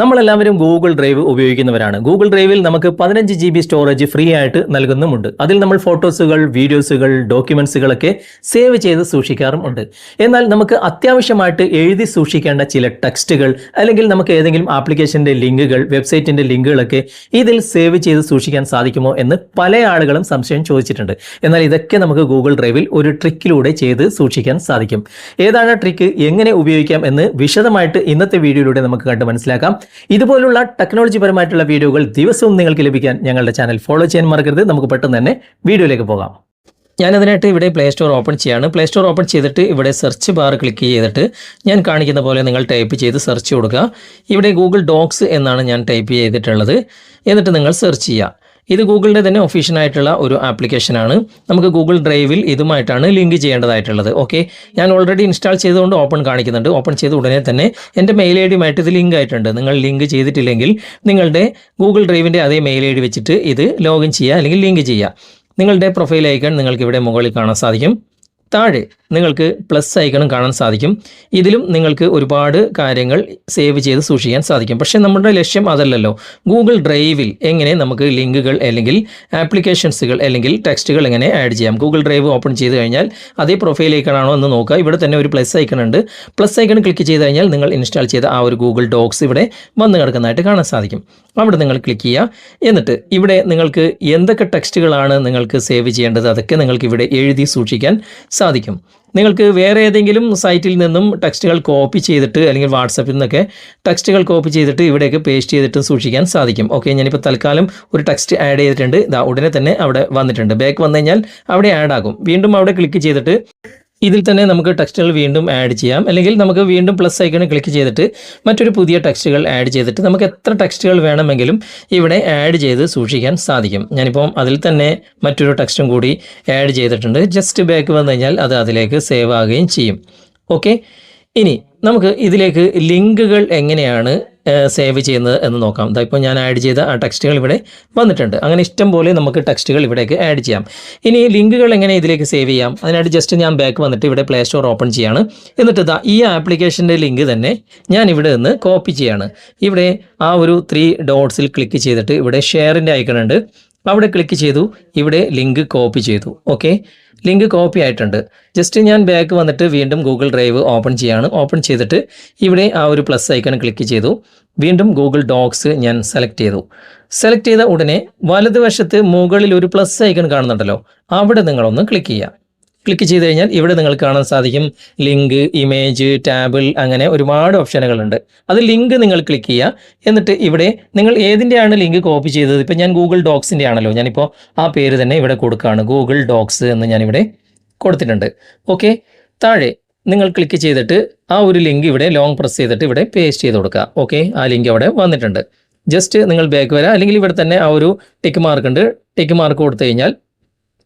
നമ്മളെല്ലാവരും Google drive ഉപയോഗിക്കുന്നവരാണ്. Google ഡ്രൈവിൽ നമുക്ക് പതിനഞ്ച് ജി ബി സ്റ്റോറേജ് ഫ്രീ ആയിട്ട് നൽകുന്നുമുണ്ട്. അതിൽ നമ്മൾ ഫോട്ടോസുകൾ വീഡിയോസുകൾ ഡോക്യുമെന്റ്സുകളൊക്കെ സേവ് ചെയ്ത് സൂക്ഷിക്കാറും ഉണ്ട് എന്നാൽ നമുക്ക് അത്യാവശ്യമായിട്ട് എഴുതി സൂക്ഷിക്കേണ്ട ചില ടെക്സ്റ്റുകൾ അല്ലെങ്കിൽ നമുക്ക് ഏതെങ്കിലും ആപ്ലിക്കേഷന്റെ ലിങ്കുകൾ വെബ്സൈറ്റിന്റെ ലിങ്കുകളൊക്കെ ഇതിൽ സേവ് ചെയ്ത് സൂക്ഷിക്കാൻ സാധിക്കുമോ എന്ന് പല ആളുകളും സംശയം ചോദിച്ചിട്ടുണ്ട്. എന്നാൽ ഇതൊക്കെ നമുക്ക് ഗൂഗിൾ ഡ്രൈവിൽ ഒരു ട്രിക്കിലൂടെ ചെയ്ത് സൂക്ഷിക്കാൻ സാധിക്കും. ഏതാണ് ട്രിക്ക് എങ്ങനെ ഉപയോഗിക്കാം എന്ന് വിശദമായിട്ട് ഇന്നത്തെ വീഡിയോയിലൂടെ നമുക്ക് കണ്ട് മനസ്സിലാക്കാം. ഇതുപോലുള്ള ടെക്നോളജി പരമായിട്ടുള്ള വീഡിയോകൾ ദിവസവും നിങ്ങൾക്ക് ലഭിക്കാൻ ഞങ്ങളുടെ ചാനൽ ഫോളോ ചെയ്യാൻ മറക്കരുത്. നമുക്ക് പെട്ടെന്ന് തന്നെ വീഡിയോയിലേക്ക് പോകാം. ഞാൻ ഞാനതിനായിട്ട് ഇവിടെ പ്ലേ സ്റ്റോർ ഓപ്പൺ ചെയ്യാണ്. പ്ലേ സ്റ്റോർ ഓപ്പൺ ചെയ്തിട്ട് ഇവിടെ സെർച്ച് ബാർ ക്ലിക്ക് ചെയ്തിട്ട് ഞാൻ കാണിക്കുന്ന പോലെ നിങ്ങൾ ടൈപ്പ് ചെയ്ത് സെർച്ച് കൊടുക്കുക. ഇവിടെ ഗൂഗിൾ ഡോക്സ് എന്നാണ് ഞാൻ ടൈപ്പ് ചെയ്തിട്ടുള്ളത്. എന്നിട്ട് നിങ്ങൾ സെർച്ച് ചെയ്യുക. ഇത് ഗൂഗിളിന്റെ തന്നെ ഒഫീഷ്യലായിട്ടുള്ള ഒരു ആപ്ലിക്കേഷനാണ് നമുക്ക് ഗൂഗിൾ ഡ്രൈവിൽ ഇതുമായിട്ടാണ് ലിങ്ക് ചെയ്യേണ്ടതായിട്ടുള്ളത്. ഓക്കെ ഞാൻ ഓൾറെഡി ഇൻസ്റ്റാൾ ചെയ്തുകൊണ്ട് ഓപ്പൺ കാണിക്കുന്നുണ്ട്. ഓപ്പൺ ചെയ്ത ഉടനെ തന്നെ എന്റെ മെയിൽ ഐ ഡിയുമായിട്ട് ഇത് ലിങ്ക് ആയിട്ടുണ്ട്. നിങ്ങൾ ലിങ്ക് ചെയ്തിട്ടില്ലെങ്കിൽ നിങ്ങളുടെ ഗൂഗിൾ ഡ്രൈവിന്റെ അതേ മെയിൽ ഐ ഡി വെച്ചിട്ട് ഇത് ലോഗിൻ ചെയ്യുക അല്ലെങ്കിൽ ലിങ്ക് ചെയ്യുക. നിങ്ങളുടെ പ്രൊഫൈൽ ഐക്കൺ നിങ്ങൾക്ക് ഇവിടെ മുകളിൽ കാണാൻ സാധിക്കും. താഴെ നിങ്ങൾക്ക് പ്ലസ് ഐക്കണും കാണാൻ സാധിക്കും. ഇതിലും നിങ്ങൾക്ക് ഒരുപാട് കാര്യങ്ങൾ സേവ് ചെയ്ത് സൂക്ഷിക്കാൻ സാധിക്കും. പക്ഷേ നമ്മുടെ ലക്ഷ്യം അതല്ലല്ലോ. ഗൂഗിൾ ഡ്രൈവിൽ എങ്ങനെ നമുക്ക് ലിങ്കുകൾ അല്ലെങ്കിൽ ആപ്ലിക്കേഷൻസുകൾ അല്ലെങ്കിൽ ടെക്സ്റ്റുകൾ എങ്ങനെ ആഡ് ചെയ്യാം? ഗൂഗിൾ ഡ്രൈവ് ഓപ്പൺ ചെയ്ത് കഴിഞ്ഞാൽ അതേ പ്രൊഫൈൽ ഐക്കണാണോ എന്ന് നോക്കുക. ഇവിടെ തന്നെ ഒരു പ്ലസ് ഐക്കൺ ഉണ്ട്. പ്ലസ് ഐക്കൺ ക്ലിക്ക് ചെയ്ത് കഴിഞ്ഞാൽ നിങ്ങൾ ഇൻസ്റ്റാൾ ചെയ്ത ആ ഒരു ഗൂഗിൾ ഡോക്സ് ഇവിടെ വന്ന് കിടക്കുന്നതായിട്ട് കാണാൻ സാധിക്കും. അവിടെ നിങ്ങൾ ക്ലിക്ക് ചെയ്യുക. എന്നിട്ട് ഇവിടെ നിങ്ങൾക്ക് എന്തൊക്കെ ടെക്സ്റ്റുകളാണ് നിങ്ങൾക്ക് സേവ് ചെയ്യേണ്ടത്? അതൊക്കെ നിങ്ങൾക്ക് ഇവിടെ എഴുതി സൂക്ഷിക്കാൻ സാധിക്കും. നിങ്ങൾക്ക് വേറെ ഏതെങ്കിലും സൈറ്റിൽ നിന്നും ടെക്സ്റ്റുകൾ കോപ്പി ചെയ്തിട്ട് അല്ലെങ്കിൽ വാട്സപ്പിൽ നിന്നൊക്കെ ടെക്സ്റ്റുകൾ കോപ്പി ചെയ്തിട്ട് ഇവിടെയൊക്കെ പേസ്റ്റ് ചെയ്തിട്ട് സൂക്ഷിക്കാൻ സാധിക്കും. ഓക്കെ ഞാനിപ്പോൾ തൽക്കാലം ഒരു ടെക്സ്റ്റ് ആഡ് ചെയ്തിട്ടുണ്ട്. ഇതാ ഉടനെ തന്നെ അവിടെ വന്നിട്ടുണ്ട്. ബാക്ക് വന്നു കഴിഞ്ഞാൽ അവിടെ ആഡ് ആകും. വീണ്ടും അവിടെ ക്ലിക്ക് ചെയ്തിട്ട് ഇതിൽ തന്നെ നമുക്ക് ടെക്സ്റ്റുകൾ വീണ്ടും ആഡ് ചെയ്യാം. അല്ലെങ്കിൽ നമുക്ക് വീണ്ടും പ്ലസ് ഐക്കണ് ക്ലിക്ക് ചെയ്തിട്ട് മറ്റൊരു പുതിയ ടെക്സ്റ്റുകൾ ആഡ് ചെയ്തിട്ട് നമുക്ക് എത്ര ടെക്സ്റ്റുകൾ വേണമെങ്കിലും ഇവിടെ ആഡ് ചെയ്ത് സൂക്ഷിക്കാൻ സാധിക്കും. ഞാനിപ്പം അതിൽ തന്നെ മറ്റൊരു ടെക്സ്റ്റും കൂടി ആഡ് ചെയ്തിട്ടുണ്ട്. ജസ്റ്റ് ബാക്ക് വന്നു കഴിഞ്ഞാൽ അത് അതിലേക്ക് സേവ് ആകുകയും ചെയ്യും. ഓക്കെ ഇനി നമുക്ക് ഇതിലേക്ക് ലിങ്കുകൾ എങ്ങനെയാണ് സേവ് ചെയ്യുന്നത് എന്ന് നോക്കാം. ഇപ്പോൾ ഞാൻ ആഡ് ചെയ്ത ആ ടെക്സ്റ്റുകൾ ഇവിടെ വന്നിട്ടുണ്ട്. അങ്ങനെ ഇഷ്ടം പോലെ നമുക്ക് ടെക്സ്റ്റുകൾ ഇവിടേക്ക് ആഡ് ചെയ്യാം. ഇനി ലിങ്കുകൾ എങ്ങനെ ഇതിലേക്ക് സേവ് ചെയ്യാം? അതിനായിട്ട് ജസ്റ്റ് ഞാൻ ബാക്ക് വന്നിട്ട് ഇവിടെ പ്ലേ സ്റ്റോർ ഓപ്പൺ ചെയ്യാണ്. എന്നിട്ട് ഇതാ ഈ ആപ്ലിക്കേഷന്റെ ലിങ്ക് തന്നെ ഞാൻ ഇവിടെ നിന്ന് കോപ്പി ചെയ്യാണ്. ഇവിടെ ആ ഒരു ത്രീ ഡോട്ട്സിൽ ക്ലിക്ക് ചെയ്തിട്ട് ഇവിടെ ഷെയറിന്റെ ഐക്കൺ ഉണ്ട്. അവിടെ ക്ലിക്ക് ചെയ്തു ഇവിടെ ലിങ്ക് കോപ്പി ചെയ്തു. ഓക്കെ ലിങ്ക് കോപ്പി ആയിട്ടുണ്ട്. ജസ്റ്റ് ഞാൻ ബാക്ക് വന്നിട്ട് വീണ്ടും ഗൂഗിൾ ഡ്രൈവ് ഓപ്പൺ ചെയ്യാണ്. ഓപ്പൺ ചെയ്തിട്ട് ഇവിടെ ആ ഒരു പ്ലസ് ഐക്കൺ ക്ലിക്ക് ചെയ്തു. വീണ്ടും ഗൂഗിൾ ഡോക്സ് ഞാൻ സെലക്ട് ചെയ്തു. സെലക്ട് ചെയ്ത ഉടനെ വലതുവശത്ത് മുകളിൽ ഒരു പ്ലസ് ഐക്കൺ കാണുന്നുണ്ടല്ലോ. അവിടെ നിങ്ങളൊന്ന് ക്ലിക്ക് ചെയ്യുക. ക്ലിക്ക് ചെയ്ത് കഴിഞ്ഞാൽ ഇവിടെ നിങ്ങൾ കാണാൻ സാധിക്കും. ലിങ്ക് ഇമേജ് ടാബിൾ അങ്ങനെ ഒരുപാട് ഓപ്ഷനുകളുണ്ട്. അത് ലിങ്ക് നിങ്ങൾ ക്ലിക്ക് ചെയ്യുക. എന്നിട്ട് ഇവിടെ നിങ്ങൾ ഏതിന്റെയാണ് ലിങ്ക് കോപ്പി ചെയ്തത്? ഇപ്പം ഞാൻ ഗൂഗിൾ ഡോക്സിന്റെ ആണല്ലോ ഞാനിപ്പോൾ ആ പേര് തന്നെ ഇവിടെ കൊടുക്കുകയാണ്. ഗൂഗിൾ ഡോക്സ് എന്ന് ഞാനിവിടെ കൊടുത്തിട്ടുണ്ട്. ഓക്കെ? താഴെ നിങ്ങൾ ക്ലിക്ക് ചെയ്തിട്ട് ആ ഒരു ലിങ്ക് ഇവിടെ ലോങ് പ്രസ് ചെയ്തിട്ട് ഇവിടെ പേസ്റ്റ് ചെയ്ത് കൊടുക്കുക. ഓക്കെ? ആ ലിങ്ക് അവിടെ വന്നിട്ടുണ്ട്. ജസ്റ്റ് നിങ്ങൾ ബാക്ക് വരാം. അല്ലെങ്കിൽ ഇവിടെ തന്നെ ആ ഒരു ടിക്ക് മാർക്ക് ഉണ്ട്. ടിക്ക് മാർക്ക് കൊടുത്തു കഴിഞ്ഞാൽ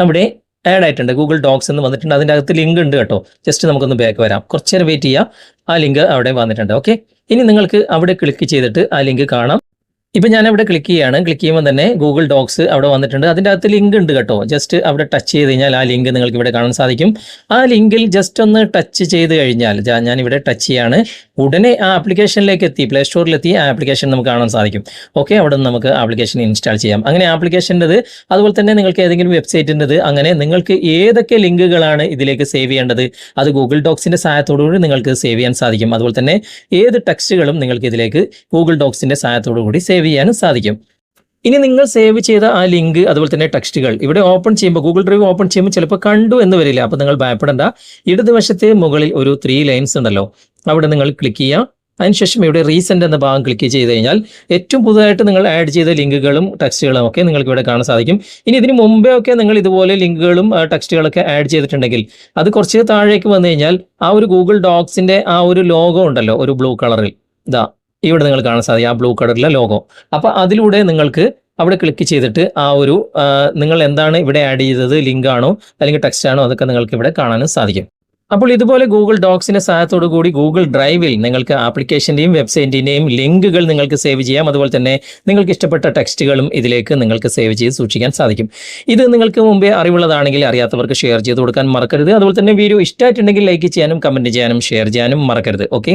അവിടെ ആഡ് ആയിട്ടുണ്ട്. ഗൂഗിൾ ഡോക്സ് എന്ന് വന്നിട്ടുണ്ട്. അതിന്റെ അകത്ത് ലിങ്ക് ഉണ്ട് കേട്ടോ. ജസ്റ്റ് നമുക്കൊന്ന് ബാക്ക് വരാം. കുറച്ച് നേരം വെയിറ്റ് ചെയ്യാം. ആ ലിങ്ക് അവിടെ വന്നിട്ടുണ്ട്. ഓക്കെ ഇനി നിങ്ങൾക്ക് അവിടെ ക്ലിക്ക് ചെയ്തിട്ട് ആ ലിങ്ക് കാണാം. ഇപ്പം ഞാൻ അവിടെ ക്ലിക്ക് ചെയ്യാണ്. ക്ലിക്ക് ചെയ്യുമ്പോൾ തന്നെ ഗൂഗിൾ ഡോക്സ് അവിടെ വന്നിട്ടുണ്ട്. അതിന്റെ അകത്ത് ലിങ്ക് ഉണ്ട് കേട്ടോ. ജസ്റ്റ് അവിടെ ടച്ച് ചെയ്ത് കഴിഞ്ഞാൽ ആ ലിങ്ക് നിങ്ങൾക്ക് ഇവിടെ കാണാൻ സാധിക്കും. ആ ലിങ്കിൽ ജസ്റ്റ് ഒന്ന് ടച്ച് ചെയ്ത് കഴിഞ്ഞാൽ ഞാൻ ഇവിടെ ടച്ച് ചെയ്യാണ്. ഉടനെ ആ ആപ്ലിക്കേഷനിലേക്ക് എത്തി പ്ലേ സ്റ്റോറിലെത്തി ആ ആപ്ലിക്കേഷൻ നമുക്ക് കാണാൻ സാധിക്കും. ഓക്കെ അവിടെ നിന്ന് നമുക്ക് ആപ്ലിക്കേഷൻ ഇൻസ്റ്റാൾ ചെയ്യാം. അങ്ങനെ ആപ്ലിക്കേഷന്റെത് അതുപോലെ തന്നെ നിങ്ങൾക്ക് ഏതെങ്കിലും വെബ്സൈറ്റിന്റെത് അങ്ങനെ നിങ്ങൾക്ക് ഏതൊക്കെ ലിങ്കുകളാണ് ഇതിലേക്ക് സേവ് ചെയ്യേണ്ടത് അത് ഗൂഗിൾ ഡോക്സിന്റെ സഹായത്തോടുകൂടി നിങ്ങൾക്ക് സേവ് ചെയ്യാൻ സാധിക്കും. അതുപോലെ തന്നെ ഏത് ടെക്സ്റ്റുകളും നിങ്ങൾക്ക് ഇതിലേക്ക് ഗൂഗിൾ ഡോക്സിന്റെ സഹായത്തോടു കൂടി സേവ് ചെയ്യാനും സാധിക്കും. ഇനി നിങ്ങൾ സേവ് ചെയ്ത ആ ലിങ്ക് അതുപോലെ തന്നെ ടെക്സ്റ്റുകൾ ഇവിടെ ഓപ്പൺ ചെയ്യുമ്പോൾ ഗൂഗിൾ ഡ്രൈവ് ഓപ്പൺ ചെയ്യുമ്പോൾ ചിലപ്പോൾ കണ്ടു എന്ന് വരില്ല. അപ്പോൾ നിങ്ങൾ ഭയപ്പെടേണ്ട. ഇടതുവശത്തെ മുകളിൽ ഒരു ത്രീ ലൈൻസ് ഉണ്ടല്ലോ. അവിടെ നിങ്ങൾ ക്ലിക്ക് ചെയ്യുക. അതിനുശേഷം ഇവിടെ റീസെന്റ് എന്ന ഭാഗം ക്ലിക്ക് ചെയ്ത് കഴിഞ്ഞാൽ ഏറ്റവും പുതുതായിട്ട് നിങ്ങൾ ആഡ് ചെയ്ത ലിങ്കുകളും ടെക്സ്റ്റുകളും ഒക്കെ നിങ്ങൾക്ക് ഇവിടെ കാണാൻ സാധിക്കും. ഇനി ഇതിന് മുമ്പേ ഒക്കെ നിങ്ങൾ ഇതുപോലെ ലിങ്കുകളും ടെക്സ്റ്റുകളൊക്കെ ആഡ് ചെയ്തിട്ടുണ്ടെങ്കിൽ അത് കുറച്ച് താഴേക്ക് വന്നു കഴിഞ്ഞാൽ ആ ഒരു ഗൂഗിൾ ഡോക്സിന്റെ ആ ഒരു ലോഗോ ഉണ്ടല്ലോ ഒരു ബ്ലൂ കളറിൽ ഇതാ ഇവിടെ നിങ്ങൾ കാണാൻ സാധിക്കും ആ ബ്ലൂ കളറിലെ ലോഗോ. അപ്പോൾ അതിലൂടെ നിങ്ങൾക്ക് അവിടെ ക്ലിക്ക് ചെയ്തിട്ട് ആ ഒരു നിങ്ങൾ എന്താണ് ഇവിടെ ആഡ് ചെയ്തത് ലിങ്ക് ആണോ അല്ലെങ്കിൽ ടെക്സ്റ്റ് ആണോ അതൊക്കെ നിങ്ങൾക്ക് ഇവിടെ കാണാനും സാധിക്കും. അപ്പോൾ ഇതുപോലെ ഗൂഗിൾ ഡോക്സിന്റെ സഹായത്തോടു കൂടി ഗൂഗിൾ ഡ്രൈവിൽ നിങ്ങൾക്ക് ആപ്ലിക്കേഷന്റെയും വെബ്സൈറ്റിന്റെയും ലിങ്കുകൾ നിങ്ങൾക്ക് സേവ് ചെയ്യാം. അതുപോലെ തന്നെ നിങ്ങൾക്ക് ഇഷ്ടപ്പെട്ട ടെക്സ്റ്റുകളും ഇതിലേക്ക് നിങ്ങൾക്ക് സേവ് ചെയ്ത് സൂക്ഷിക്കാൻ സാധിക്കും. ഇത് നിങ്ങൾക്ക് മുമ്പേ അറിവുള്ളതാണെങ്കിൽ അറിയാത്തവർക്ക് ഷെയർ ചെയ്ത് കൊടുക്കാൻ മറക്കരുത്. അതുപോലെ തന്നെ വീഡിയോ ഇഷ്ടമായിട്ടുണ്ടെങ്കിൽ ലൈക്ക് ചെയ്യാനും കമന്റ് ചെയ്യാനും ഷെയർ ചെയ്യാനും മറക്കരുത്. ഓക്കെ